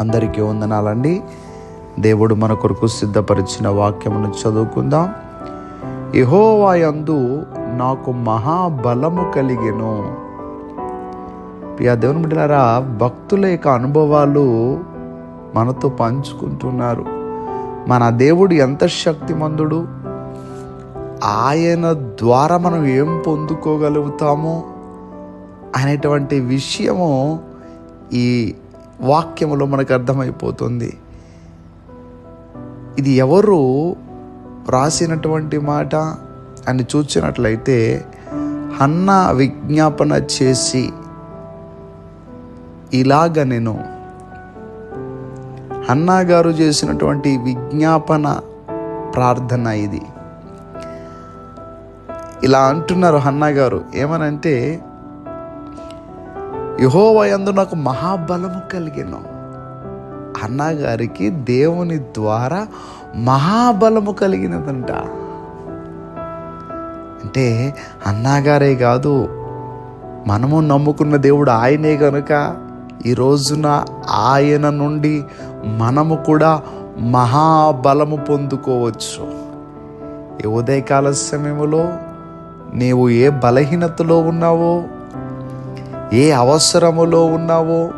అందరికీ వందనాలండి. దేవుడు మన కొరకు సిద్ధపరిచిన వాక్యమును చదువుకుందాం. యహోవాయందు నాకు మహాబలము కలిగెను. ప్రియా దేవుని బిడ్డలారా భక్తుల యొక్క అనుభవాలు మనతో పంచుకుంటున్నారు. మన దేవుడు ఎంత శక్తిమంతుడు. ఆయన ద్వారా మనం ఏం పొందుకోగలుగుతామో అనేటువంటి విషయము ఈ వాక్యములో మనకు అర్థమైపోతుంది. ఇది ఎవరు రాసినటువంటి మాట అని చూసినట్లయితే హన్న విజ్ఞాపన చేసి ఇలాగ నేను హన్నా గారు చేసినటువంటి విజ్ఞాపన ప్రార్థన ఇది. ఇలా అంటున్నారు హన్నా గారు ఏమనంటే యహోవయందు నాకు మహాబలము కలిగిన. అన్నగారికి దేవుని ద్వారా మహాబలము కలిగినదంట. అంటే అన్నగారే కాదు మనము నమ్ముకున్న దేవుడు ఆయనే కనుక ఈ రోజున ఆయన నుండి మనము కూడా మహాబలము పొందుకోవచ్చు. ఈ ఉదయకాల సమయంలో నీవు ఏ బలహీనతలో ఉన్నావో ఏ అవసరములో ఉన్నావో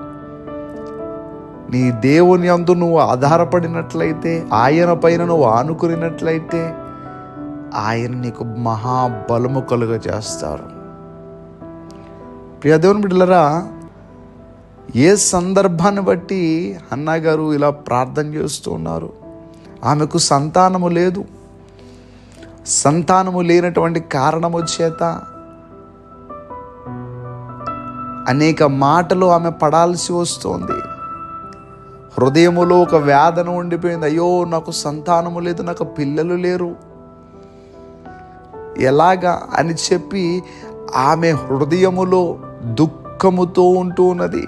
నీ దేవుని అందు నువ్వు ఆధారపడినట్లయితే ఆయన పైన నువ్వు ఆనుకునినట్లయితే ఆయన నీకు మహాబలము కలుగ చేస్తారు ప్రియ దేవుని బిడ్డలరా ఏ సందర్భాన్ని బట్టి అన్నగారు ఇలా ప్రార్థన చేస్తూ ఉన్నారు? ఆమెకు సంతానము లేదు. సంతానము లేనటువంటి కారణము చేత అనేక మాటలు ఆమె పడాల్సి వస్తోంది. హృదయములో ఒక వేదన ఉండిపోయింది. అయ్యో నాకు సంతానము లేదు నాకు పిల్లలు లేరు. ఎలాగా అని చెప్పి ఆమె హృదయములో దుఃఖముతో ఉంటూ ఉన్నది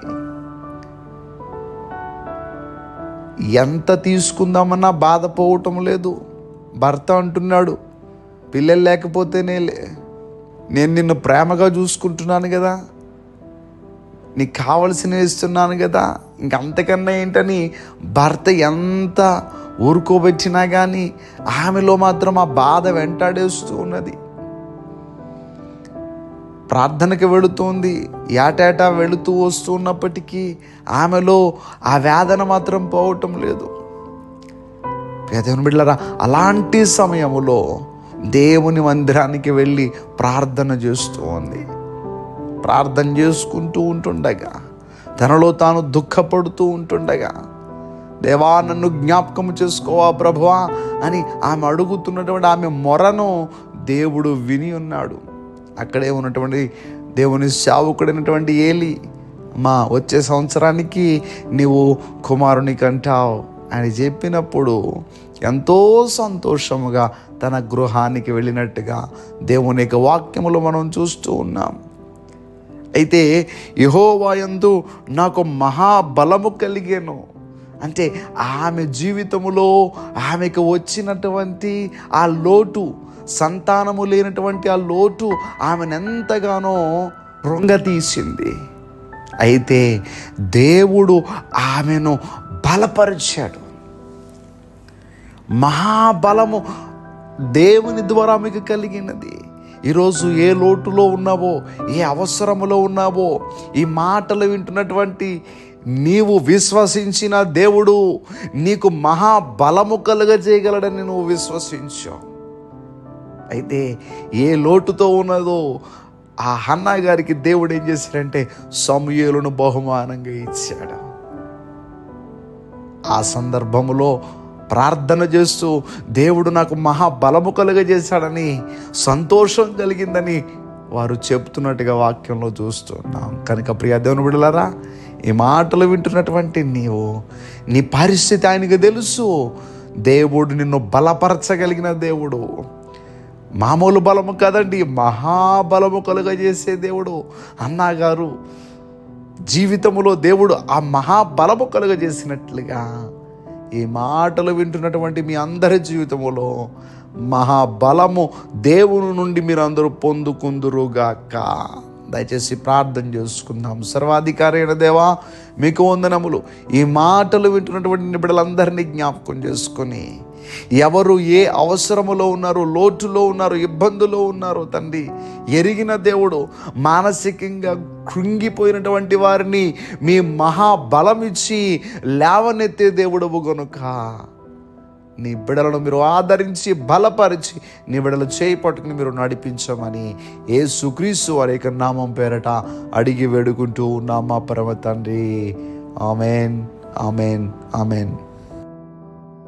ఎంత తీసుకుందామన్నా బాధపోవటం లేదు. భర్త అంటున్నాడు పిల్లలు లేకపోతేనే లే నేను నిన్ను ప్రేమగా చూసుకుంటున్నాను కదా. నీకు కావలసినవి ఇస్తున్నాను కదా. ఇంకంతకన్నా ఏంటని భర్త ఎంత ఊరుకోబెట్టినా కానీ ఆమెలో మాత్రం ఆ బాధ వెంటాడేస్తూ ఉన్నది. ప్రార్థనకి వెళుతుంది ఏటేటా వెళుతూ వస్తూ ఉన్నప్పటికీ ఆమెలో ఆ వేదన మాత్రం పోవటం లేదు. పేదవుని బిడ్డలరా అలాంటి సమయంలో దేవుని మందిరానికి వెళ్ళి ప్రార్థన చేస్తూ ఉంది. ప్రార్థన చేసుకుంటూ ఉంటుండగా తనలో తాను దుఃఖపడుతూ ఉంటుండగా దేవా నన్ను జ్ఞాపకం చేసుకోవా ప్రభువా అని ఆమె అడుగుతున్నటువంటి ఆమె మొరను దేవుడు విని ఉన్నాడు. అక్కడే ఉన్నటువంటి దేవుని సేవకుడైనటువంటి ఏలి మా వచ్చే సంవత్సరానికి నీవు కుమారుని కంటావు అని చెప్పినప్పుడు ఎంతో సంతోషముగా తన గృహానికి వెళ్ళినట్టుగా దేవుని యొక్క వాక్యములు మనం చూస్తూ ఉన్నాం. అయితే యహోవాయందు నాకు మహాబలము కలిగాను. అంటే ఆమె జీవితములో ఆమెకు వచ్చినటువంటి ఆ లోటు సంతానము లేనటువంటి ఆ లోటు ఆమెను ఎంతగానో తీసింది అయితే దేవుడు ఆమెను బలపరిచాడు. మహాబలము దేవుని ద్వారా మీకు కలిగినది. ఈరోజు ఏ లోటులో ఉన్నావో ఏ అవసరములో ఉన్నావో ఈ మాటలు వింటున్నటువంటి నీవు విశ్వసించిన దేవుడు నీకు మహాబలము కలుగజేయగలడని నువ్వు విశ్వసించావు అయితే ఏ లోటుతో ఉన్నదో ఆ హన్నా గారికి దేవుడు ఏం చేశాడంటే సమూహలను బహుమానంగా ఇచ్చాడు. ఆ సందర్భములో ప్రార్థన చేస్తూ దేవుడు నాకు మహాబలము కలుగజేశాడని సంతోషం కలిగిందని వారు చెప్తున్నట్టుగా వాక్యంలో చూస్తున్నాం కనుక ప్రియ దేవుని బిడలరా ఈ మాటలు వింటున్నటువంటి నీవు నీ పరిస్థితి ఆయనకు తెలుసు. దేవుడు నిన్ను బలపరచగలిగిన దేవుడు. మామూలు బలము కదండి మహాబలము కలుగజేసే దేవుడు. అన్నగారు జీవితంలో దేవుడు ఆ మహాబలము కలుగజేసినట్లుగా ఈ మాటలు వింటున్నటువంటి మీ అందరి జీవితంలో మహాబలము దేవుని నుండి మీరు అందరూ పొందుకుందురుగాక. దయచేసి ప్రార్థన చేసుకుందాం. సర్వాధికారైన దేవా మీకు వందనములు. ఈ మాటలు వింటున్నటువంటి బిడ్డలందరినీ జ్ఞాపకం చేసుకొని ఎవరు ఏ అవసరములో ఉన్నారు లోటులో ఉన్నారు ఇబ్బందులో ఉన్నారు తండ్రి ఎరిగిన దేవుడు మానసికంగా కృంగిపోయినటువంటి వారిని మీ మహాబలం ఇచ్చి లేవనెత్తే దేవుడవు గనుక. నీ బిడలను మీరు ఆదరించి బలపరిచి నీ బిడలు చేయి పట్టుకుని మీరు నడిపించమని ఏ సుక్రీస్తు వారి యొక్క నామం పేరట అడిగి వేడుకుంటూ ఉన్నామా పరమ తండ్రి. ఆమెన్. ఆమెన్. ఆమెన్.